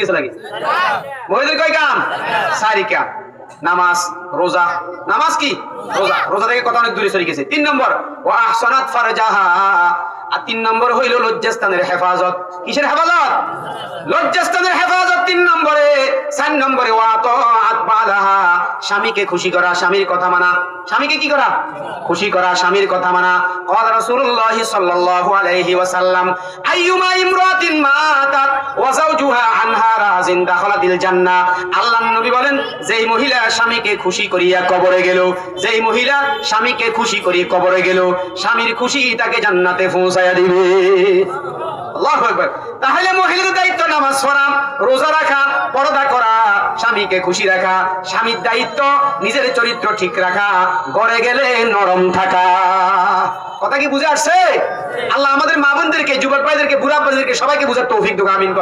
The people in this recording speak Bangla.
গেছে নাকি? মহিলাদের কয় কাম? নামাজ, রোজা। নামাজ কি? রোজা। রোজা থেকে কথা অনেক দূরে সরে গেছে। তিন নম্বর ও ফারজাহা। আর তিন নম্বর হইল লজ্জাস্থানের হেফাজত। কিসের হেফাজত? লজ্জাস্থানের হেফাজত তিন নম্বরে। চার নম্বরে স্বামীকে খুশি করা, স্বামীর কথা মানা। স্বামীকে কি করা? খুশি করা, স্বামীর কথা মানা। কল রাসূলুল্লাহ সাল্লাল্লাহু আলাইহি ওয়াসাল্লাম, আইয়ুমা ইমরাতিন মাতাত ওয়া তাহলে দায়িত্ব নামাজ পড়া, রোজা রাখা, পর্দা করা, স্বামীকে খুশি রাখা, স্বামীর দায়িত্ব নিজের চরিত্র ঠিক রাখা গড়ে গেলে নরম থাকা। কথা কি বুঝে আসছে? আল্লাহ আমাদের মা বোনদেরকে যুবক ভাইদেরকে বুড়া ভাইদেরকে সবাইকে বুঝার তৌফিক দোকান আমিন